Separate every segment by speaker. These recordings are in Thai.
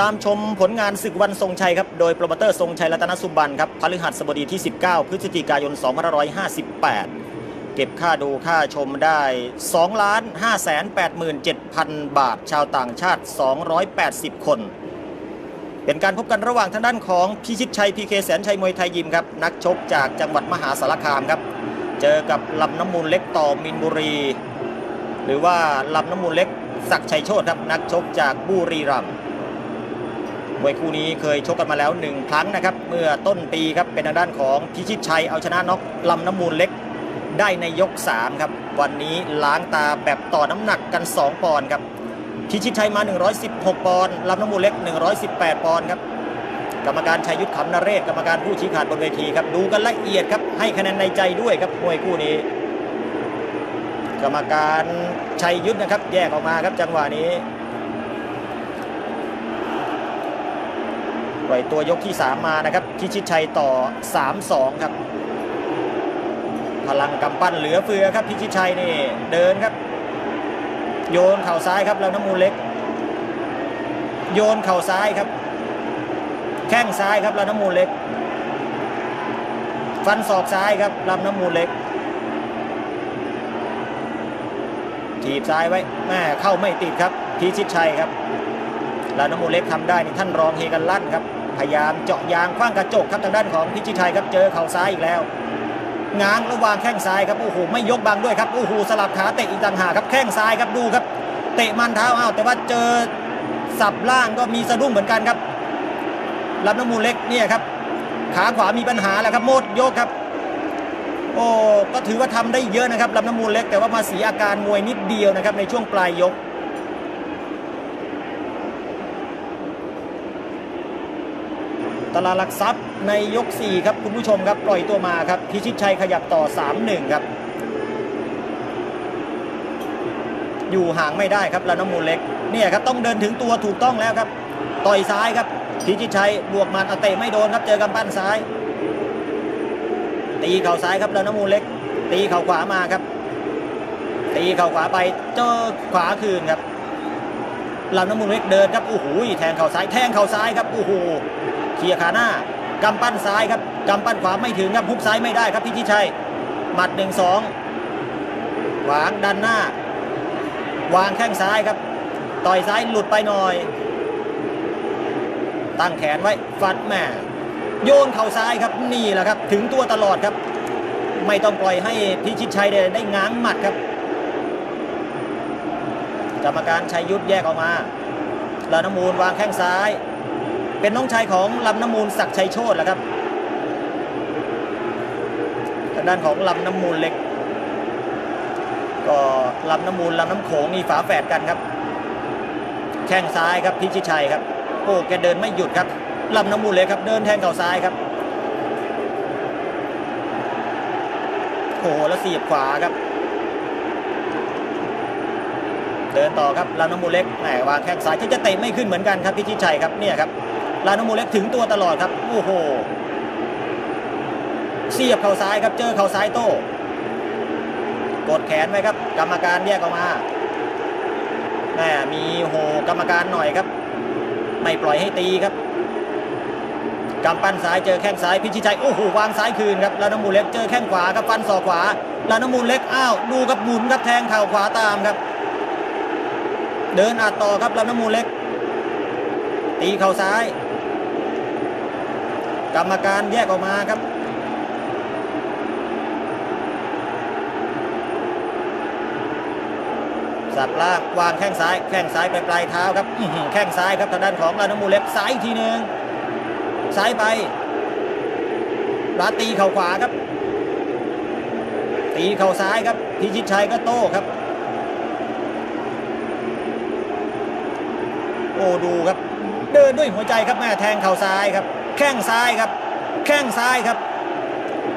Speaker 1: ตามชมผลงานศึกวันทรงชัยครับ โดยโปรโมเตอร์ทรงชัยรัตนสุบันครับพฤหัสบดีที่ 19 พฤศจิกายน 2558 เก็บค่าดูค่าชมได้2ล้าน5 8 7 0 0 0 บาท ชาวต่างชาติ 280 คน เป็นการพบกันระหว่างทางด้านของพิชิตชัยพีเคแสนชัยมวยไทยยิมครับ นักชกจากจังหวัดมหาสารคามครับ เจอกับลำน้ำมูลเล็กต่อมินบุรี หรือว่าลำน้ำมูลเล็กศักชัยโชตครับนักชกจากบุรีรัมย์ มวยคู่นี้เคยชกกันมาแล้วหนึ่งครั้งนะครับ เมื่อต้นปีครับเป็นทางด้านของพิชิตชัยเอาชนะน็อกลำน้ำมูลเล็กได้ในยก 3 ครับ วันนี้ล้างตาแบบต่อน้ำหนักกัน 2 ปอนด์ครับพิชิตชัยมา 116 ปอนด์ลำน้ำมูลเล็ก 118 ปอนด์ครับกรรมการชัยยุทธขำนเรศกรรมการผู้ชี้ขาดบนเวทีครับดูกันละเอียดครับให้คะแนนในใจด้วยครับมวยคู่นี้ กรรมการชัยยุทธนะครับแยกออกมาครับจังหวะนี้ ปล่อยตัวยกที่ 3 มานะครับพิชิตชัยต่อ 3-2 ครับ พลังกำปั้นเหลือเฟือครับพิชิตชัยนี่เดินครับ โยนเข่าซ้ายครับแล้วน้ำมูลเล็ก โยนเข่าซ้ายครับ แข้งซ้ายครับลำน้ำมูลเล็ก ฟันศอกซ้ายครับลำน้ำมูลเล็กถีบซ้ายไว้แม่เข้าไม่ติดครับพิชิตชัยครับลำน้ำมูลเล็กทำได้นี่ท่านรองเฮกันลั่นครับ พยายามเจาะยางคว้างกระจกครับทางด้านของพิชิตชัยครับเจอเข่าซ้ายอีกแล้วง้างระหว่างแข้งซ้ายครับโอ้โหไม่ยกบังด้วยครับโอ้โหสลับขาเตะอีกต่างหากครับแข้งซ้ายครับดูครับ เตะมันเท้าอ้าวแต่ว่าเจอสับล่างก็มีสะดุ้งเหมือนกันครับลำน้ำมูลเล็กเนี่ยครับขาขวามีปัญหาแล้วครับโมดโยกครับ โอ้ก็ถือว่าทำได้เยอะนะครับลำน้ำมูลเล็กแต่ว่ามาเสียอาการมวยนิดเดียวนะครับในช่วงปลายยก ตลาดหลักทรัพย์ในยก 4 ครับคุณผู้ชมครับปล่อยตัวมาครับพิชิตชัยขยับต่อ 3-1 ครับ อยู่ห่างไม่ได้ครับลำน้ำมูลเล็กเนี่ยครับต้องเดินถึงตัวถูกต้องแล้วครับ ต่อยซ้ายครับพิชิตชัยบวกมันเอาเตะไม่โดนครับเจอกำปั้นซ้าย ตีเข่าซ้ายครับแล้วน้ำมูลเล็ก ตีเข่าขวามาครับ ตีเข่าขวาไปเจอขวาคืนครับลำน้ำมูลเล็กเดินครับโอ้โหแทงเข่าซ้ายแทงเข่าซ้ายครับโอ้โห เคลียร์ขาหน้ากำปั้นซ้ายครับกำปั้นขวาไม่ถึงครับฮุกซ้ายไม่ได้ครับพิชิตชัยหมัดหนึ่งสองขวางดันหน้า วางแข้งซ้ายครับ ต่อยซ้ายหลุดไปหน่อย ตั้งแขนไว้ฟัดแม่โยนเข่าซ้ายครับนี่แหละครับ ถึงตัวตลอดครับ ไม่ต้องปล่อยให้พิชิตชัยได้ได้ง้างหมัดครับกรรมการชัยยุทธแยกออกมาลำน้ำมูลวางแข้งซ้าย เป็นน้องชายของลำน้ำมูลศักชัยโชตแหละครับทางด้านของลำน้ำมูลเล็ก ก็ลำน้ำมูลลำน้ำโขงนี่ฝาแฝดกันครับ แข้งซ้ายครับพิชิตชัยครับโอ้แกเดินไม่หยุดครับลำน้ำมูลเลยครับเดินแทงเข่าซ้ายครับโอ้โหแล้วเสียบขวาครับ เดินต่อครับลำน้ำมูลเล็กแหมวางแข้งซ้ายที่จะเตะไม่ขึ้นเหมือนกันครับพิชิตชัยครับเนี่ยครับ ลำน้ำมูลเล็กถึงตัวตลอดครับโอ้โหเสียบเข่าซ้ายครับเจอเข่าซ้ายโต้กดแขนไว้ครับ กรรมการแยกออกมาแหมมีโหกรรมการหน่อยครับ ไม่ปล่อยให้ตีครับกำปั้นซ้ายเจอแข้งซ้ายพิชิตชัยโอ้โหวางซ้ายคืนครับล้วน้ำมูเล็กเจอแข้งขวาครับฟันศอกขวาล้วน้ำมูเล็กอ้าวดูครับหมุนครับแทงเข่าขวาตามครับ เดินอัดต่อครับลำน้ำมูเล็ก ตีเข่าซ้าย กรรมการแยกออกมาครับ สับล่างวางแข้งซ้าย แข้งซ้ายไปปลายเท้าครับแข้งซ้ายครับทางด้านของลานมูเล็กซ้ายอีกทีหนึ่งซ้ายไปลาตีเข่าขวาครับ ตีเข่าซ้ายครับพิชิตชัยก็โต้ครับโอ้ดูครับ เดินด้วยหัวใจครับแม่แทงเข่าซ้ายครับ แข้งซ้ายครับ แข้งซ้ายครับ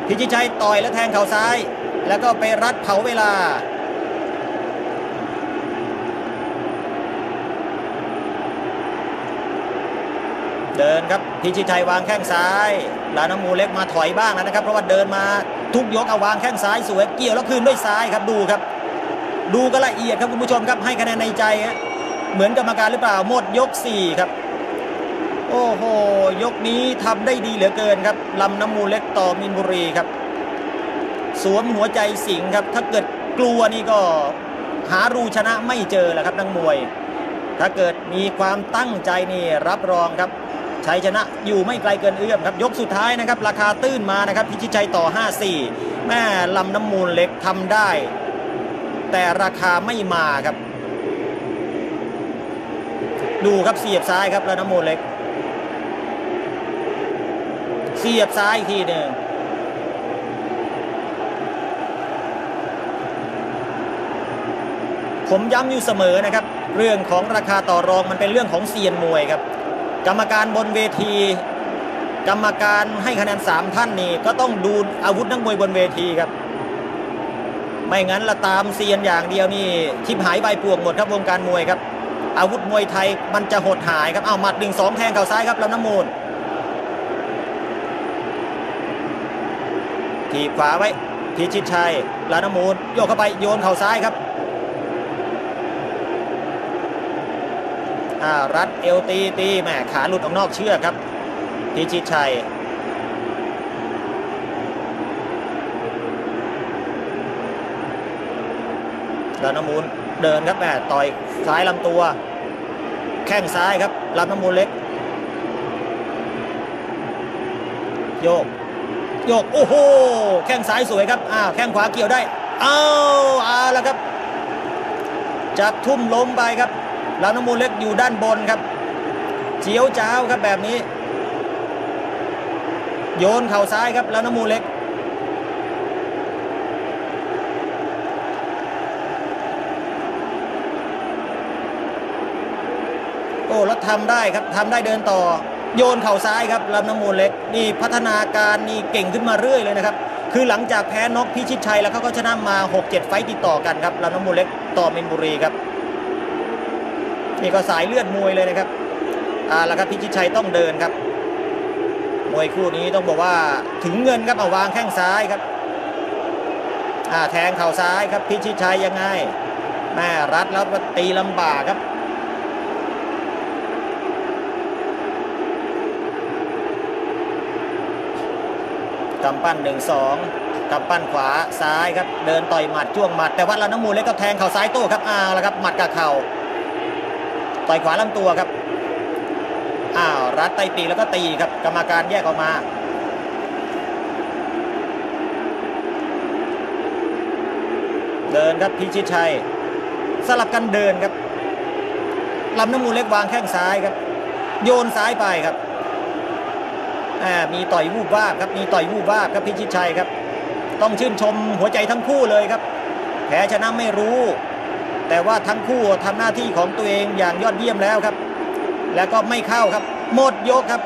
Speaker 1: พิชิตชัยต่อยแล้วแทงเข่าซ้าย แล้วก็ไปรัดเผาเวลาเดินครับพิชิตชัยวางแข้งซ้ายลาน้ำมูเล็กมาถอยบ้างแล้วนะครับเพราะว่าเดินมาทุกยกเอาวางแข้งซ้ายสวยเกี่ยวแล้วคืนด้วยซ้ายครับดูครับ ดูก็ละเอียดครับคุณผู้ชมครับให้คะแนนในใจ เหมือนกรรมการหรือเปล่าหมดยก4ครับ โอ้โห ยกนี้ทำได้ดีเหลือเกินครับลำน้ำมูลเล็กต่อมินบุรีครับ สวมหัวใจสิงครับ ถ้าเกิดกลัวนี่ก็หารูชนะไม่เจอแล้วครับนักมวย ถ้าเกิดมีความตั้งใจนี่รับรองครับชัยชนะอยู่ไม่ไกลเกินเอื้อมครับ ยกสุดท้ายนะครับ ราคาตื้นมานะครับ พิชิตชัยต่อ 5-4 แม่ลำน้ำมูลเล็กทำได้ แต่ราคาไม่มาครับ ดูครับเสียบซ้ายครับลำน้ำมูลเล็ก เสียบซ้ายอีกทีหนึ่งผมย้ำอยู่เสมอนะครับ เรื่องของราคาต่อรองมันเป็นเรื่องของเซียนมวยครับ กรรมการบนเวที กรรมการให้คะแนนสามท่านนี่ก็ต้องดูอาวุธนักมวยบนเวทีครับ ไม่งั้นละตามเซียนอย่างเดียวนี่ทิพหายใบป่วงหมดครับวงการมวยครับ อาวุธมวยไทยมันจะหดหายครับเอาหมัดหนึ่งสองแทงเข่าซ้ายครับลำน้ำมูล ถีขวาไว้พิชิตชัยลานมูลโยกเข้าไปโยนเข่าซ้ายครับอารัดเอวตีตีแหมขาหลุดออกนอกเชือกครับพิชิตชัยลานมูลเดินครับแหมต่อยซ้ายลำตัว แข้งซ้ายครับลำน้ำมูลเล็ก โยก โยกโอ้โหแข้งซ้ายสวยครับอ้าวแข้งขวาเกี่ยวได้เอาเอาแล้วครับ จับทุ่มล้มไปครับลำน้ำมูลเล็กอยู่ด้านบนครับเจียวจ้าวครับแบบนี้ โยนเข่าซ้ายครับลำน้ำมูลเล็กโอ้แล้วทำได้ครับทำได้เดินต่อ โยนเข่าซ้ายครับลำน้ำมูลเล็กนี่พัฒนาการนี่เก่งขึ้นมาเรื่อยเลยนะครับ คือหลังจากแพ้น็อกพิชิตชัยแล้วเขาก็ชนะมา 6-7 ไฟต์ติดต่อกันครับลำน้ำมูลเล็กต่อมินบุรีครับนี่ก็สายเลือดมวยเลยนะครับอ่าแล้วครับพิชิตชัยต้องเดินครับ มวยคู่นี้ต้องบอกว่าถึงเงินครับเอาวางแข้งซ้ายครับอ่าแทงเข่าซ้ายครับพิชิตชัยยังไงแม่รัดแล้วตีลำบากครับ กำปั้นหนึ่งสองกำปั้นขวาซ้ายครับ เดินต่อยหมัดจ้วงหมัด แต่ว่าลำน้ำมูลเล็กก็แทงเข่าซ้ายโต้ครับอ้าวแล้วครับหมัดกับเข่าต่อยขวาลำตัวครับอ้าวรัดไตปีแล้วก็ตีครับกรรมการแยกออกมาเดินครับพิชิตชัย สลับกันเดินครับลำน้ำมูลเล็กวางแข้งซ้ายครับ โยนซ้ายไปครับ มีต่อยวูบวาบครับมีต่อยวูบวาบครับพิชิตชัยครับ ต้องชื่นชมหัวใจทั้งคู่เลยครับแพ้ชนะไม่รู้ แต่ว่าทั้งคู่ทำหน้าที่ของตัวเองอย่างยอดเยี่ยมแล้วครับ แล้วก็ไม่เข้าครับ หมดยกครับ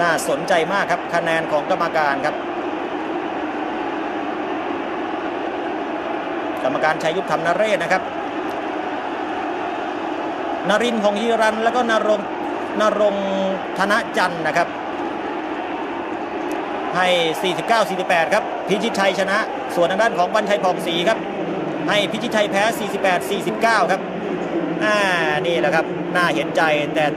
Speaker 1: น่าสนใจมากครับคะแนนของกรรมการครับ กรรมการชัยยุทธธรรมนเรศนะครับ นรินทร์พงศ์ยีรัน แล้วก็นรงนรงค์ธนจันทร์นะครับ ให้ 49-48 ครับ พิชิตชัยชนะ ส่วนทางด้านของบรรชัยผ่องศรีครับ ให้พิชิตชัยแพ้ 48-49 ครับอ่านี่แหละครับ น่าเห็นใจแต่